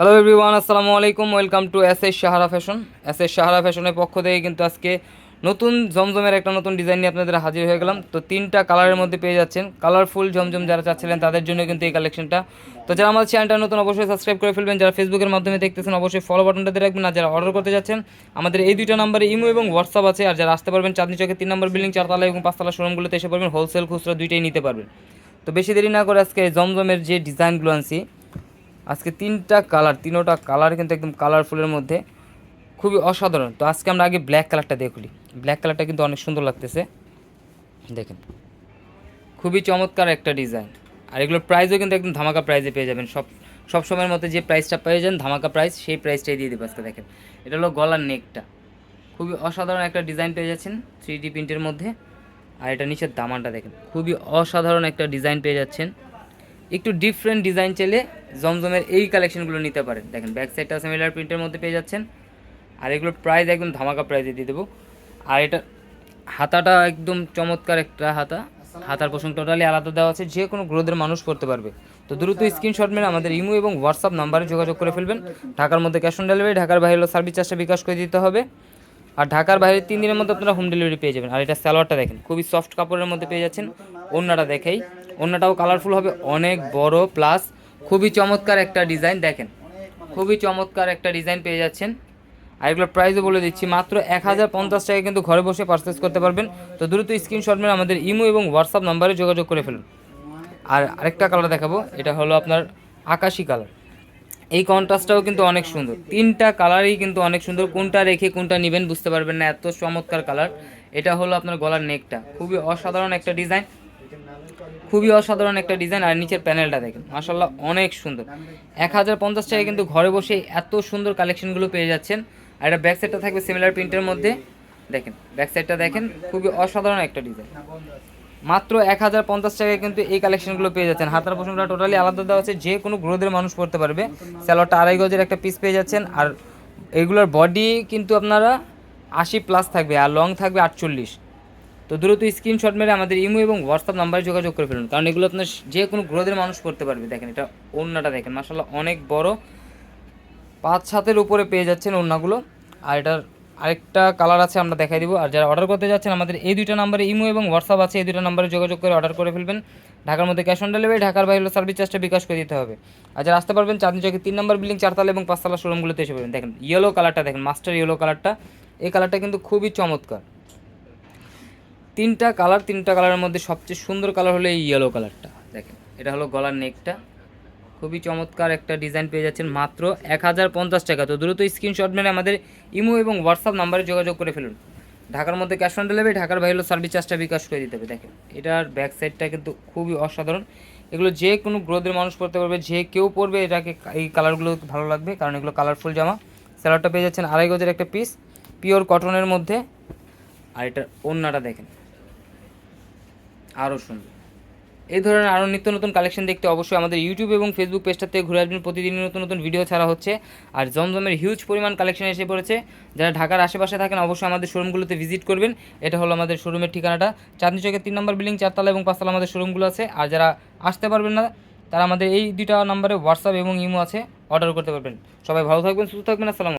Hello everyone আসসালামু আলাইকুম welcome to S S Sahara fashion S S Sahara ফ্যাশনের পক্ষ থেকে কিন্তু আজকে নতুন জমজমের একটা নতুন ডিজাইন নিয়ে আপনাদের হাজির হয়ে গেলাম। তো তিনটা কালারের মধ্যে পেয়ে যাচ্ছেন। কালারফুল জমজম যারা চাচ্ছিলেন, তাদের জন্য কিন্তু এই কালেকশনটা তো যারা আমাদের চ্যানেলটা নতুন, অবশ্যই সাবস্ক্রাইব করে ফেলবেন। যারা ফেসবুকের মাধ্যমে দেখতেছেন, অবশ্যই ফলো বাটনটা দিয়ে রাখবেন। আর যারা অর্ডার করতে যাচ্ছেন, আমাদের এই দুইটা নাম্বারে ইমো এবং হোয়াটসঅ্যাপ আছে। আর যারা আসতে পারবেন, চাঁদনি চকের তিন নম্বর বিল্ডিং চারতলা এবং পাঁচতলা শোরুমগুলোতে এসে পারবেন হোলসেল খুচরা দুইটাই নিতে পারবেন। তো বেশি দেরি না করে আজকে জমজমের যে ডিজাইনগুলো আনছি আজকে তিনটা কালার তিনোটা কালার কিন্তু একদম কালারফুলের মধ্যে। খুবই অসাধারণ। তো আজকে আমরা আগে ব্ল্যাক কালারটা দিয়ে খুলি। ব্ল্যাক কালারটা কিন্তু অনেক সুন্দর লাগতেছে। দেখেন। খুবই চমৎকার একটা ডিজাইন আর এগুলোর প্রাইসও কিন্তু একদম ধামাকা প্রাইসে পেয়ে যাবেন। সব সব সময়ের মধ্যে যে প্রাইসটা পেয়ে যান, ধামাকা প্রাইস সেই প্রাইসটাই দিয়ে দেবো আজকে, দেখেন। এটা হলো গলার নেকটা। খুবই অসাধারণ একটা ডিজাইন পেয়ে যাচ্ছেন থ্রি প্রিন্টের মধ্যে। আর এটা নিচের দামানটা দেখেন। খুবই অসাধারণ একটা ডিজাইন পেয়ে যাচ্ছেন। একটু ডিফারেন্ট ডিজাইন চাইলে জমজমের এই কালেকশনগুলো নিতে পারেন। দেখেন ব্যাক সাইডটা সিমিলার প্রিন্টের মধ্যে পেয়ে যাচ্ছেন। আর এগুলোর প্রাইস একদম ধামাকা প্রাইসে দিয়ে দেবো। আর এটা হাতাটা একদম চমৎকার একটা হাতা। হাতার পোষণ টোটালি আলাদা দেওয়া আছে। যে কোনো গ্রোদের মানুষ করতে পারবে। তো দ্রুত স্ক্রিনশট মেরে আমাদের ইমো এবং হোয়াটসঅ্যাপ নাম্বারে যোগাযোগ করে ফেলবেন। ঢাকার মধ্যে ক্যাশ অন ডেলিভারি ঢাকার বাইরে সার্ভিস চার্জটা বিকাশ করে দিতে হবে। আর ঢাকার বাইরে তিন দিনের মধ্যে আপনারা হোম ডেলিভারি পেয়ে যাবেন। আর এটা সালোয়ারটা দেখেন, খুবই সফট কাপড়ের মধ্যে পেয়ে যাচ্ছেন। অন্যটা দেখেই অন্যটাও কালারফুল হবে, অনেক বড় প্লাস খুবই চমৎকার একটা ডিজাইন দেখেন। খুবই চমৎকার একটা ডিজাইন পেয়ে যাচ্ছেন। আর এগুলোর প্রাইসও বলে দিচ্ছি, মাত্র এক হাজার পঞ্চাশ টাকা কিন্তু ঘরে বসে পারচেস করতে পারবেন। তো দ্রুত স্ক্রিনশট মেরে আমাদের ইমো এবং হোয়াটসঅ্যাপ নাম্বারে যোগাযোগ করে ফেলুন। আর আরেকটা কালার দেখাবো, এটা হলো আপনার আকাশি কালার এই কন্ট্রাস্টটাও কিন্তু অনেক সুন্দর। তিনটা কালারই কিন্তু অনেক সুন্দর। কোনটা রেখে কোনটা নেবেন বুঝতে পারবেন না। এত চমৎকার কালার এটা হলো আপনার গলার নেকটা। খুবই অসাধারণ একটা ডিজাইন খুবই অসাধারণ একটা ডিজাইন আর নিচের প্যানেলটা দেখেন। মাসাল্লাহ অনেক সুন্দর। এক হাজার পঞ্চাশ টাকায় কিন্তু ঘরে বসে এত সুন্দর কালেকশনগুলো পেয়ে যাচ্ছেন। আর এটা ব্যাক সাইডটা থাকবে সিমিলার প্রিন্টের মধ্যে। দেখেন ব্যাক সাইডটা দেখেন। খুবই অসাধারণ একটা ডিজাইন মাত্র এক হাজার পঞ্চাশ টাকায় কিন্তু এই কালেকশনগুলো পেয়ে যাচ্ছেন। হাতার পোষণটা টোটালি আলাদা দেওয়া আছে, যে কোনো গ্রোদের মানুষ পড়তে পারবে। স্যালোয়ারটা আড়াই গজের একটা পিস পেয়ে যাচ্ছেন। আর এগুলোর বডি কিন্তু আপনারা আশি প্লাস থাকবে, আর লং থাকবে আটচল্লিশ। তো দ্রুত স্ক্রিনশট মেরে আমাদের ইমো এবং হোয়াটসঅ্যাপ নাম্বারে যোগাযোগ করে ফেলুন। কারণ এগুলো আপনার যে কোনো গ্রোদের মানুষ করতে পারবে। দেখেন, এটা ওড়নাটা দেখেন মাসাল্লাহ অনেক বড়। পাঁচ সাতের উপরে পেয়ে যাচ্ছেন ওড়নাগুলো। আর এটার আরেকটা কালার আছে, আমরা দেখাই দিব। আর যারা অর্ডার করতে যাচ্ছেন, আমাদের এই দুইটা নাম্বারে ইমো এবং হোয়াটসঅ্যাপ আছে, এই দুইটা নাম্বারে যোগাযোগ করে অর্ডার করে ফেলবেন। ঢাকার মধ্যে ক্যাশ অন ডেলিভারি ঢাকার বাইরে সার্ভিস চার্জটা বিকাশ করে দিতে হবে। আর যারা আসতে পারবেন, চাঁদনি চৌকি তিন নম্বর বিল্ডিং চারতলা এবং পাঁচতলা শোরুমগুলোতে এসে পাবেন দেখেন ইয়েলো কালারটা দেখেন মাস্টার ইয়েলো কালারটা এই কালারটা কিন্তু খুবই চমৎকার। তিনটা কালার তিনটা কালারের মধ্যে সবচেয়ে সুন্দর কালার হলো এই ইয়েলো কালারটা দেখেন, এটা হলো গলার নেকটা খুবই চমৎকার একটা ডিজাইন পেয়ে যাচ্ছেন মাত্র এক হাজার পঞ্চাশ টাকা। তো দ্রুত স্ক্রিনশট মেরে আমাদের ইমো এবং হোয়াটসঅ্যাপ নাম্বারে যোগাযোগ করে ফেলুন। ঢাকার মধ্যে ক্যাশ অন ডেলিভারি ঢাকার বাইরে সার্ভিস চার্জটা বিকাশ করে দিতে হবে। দেখেন, এটার ব্যাক সাইডটা কিন্তু খুবই অসাধারণ। এগুলো যে কোনো গ্রোদের মানুষ পড়তে পারবে, যে কেউ পরবে, এটাকে এই কালারগুলো ভালো লাগবে, কারণ এগুলো কালারফুল জামা। স্যালাডটা পেয়ে যাচ্ছেন আড়াই গজের একটা পিস পিওর কটনের মধ্যে। আর এটার ওড়নাটা দেখেন আরও সুন্দর। এই ধরনের আরও নিত্য নতুন কালেকশন দেখতে অবশ্যই আমাদের ইউটিউব এবং ফেসবুক পেজটা থেকে ঘুরে আসবেন। প্রতিদিন নতুন নতুন ভিডিও ছাড়া হচ্ছে। আর জমজমের হিউজ পরিমাণ কালেকশন এসে পড়েছে। যারা ঢাকার আশেপাশে থাকেন, অবশ্যই আমাদের শোরুমগুলোতে ভিজিট করবেন। এটা হলো আমাদের শোরুমের ঠিকানাটা। চাঁদনি চকের তিন নম্বর বিল্ডিং চারতলা এবং পাঁচতলা আমাদের শোরুমগুলো আছে। আর যারা আসতে পারবেন না, তারা আমাদের এই দুইটা নম্বরে হোয়াটসঅ্যাপ এবং ইমো আছে। অর্ডার করতে পারবেন। সবাই ভালো থাকবেন, সুস্থ থাকবেন। আসসালাম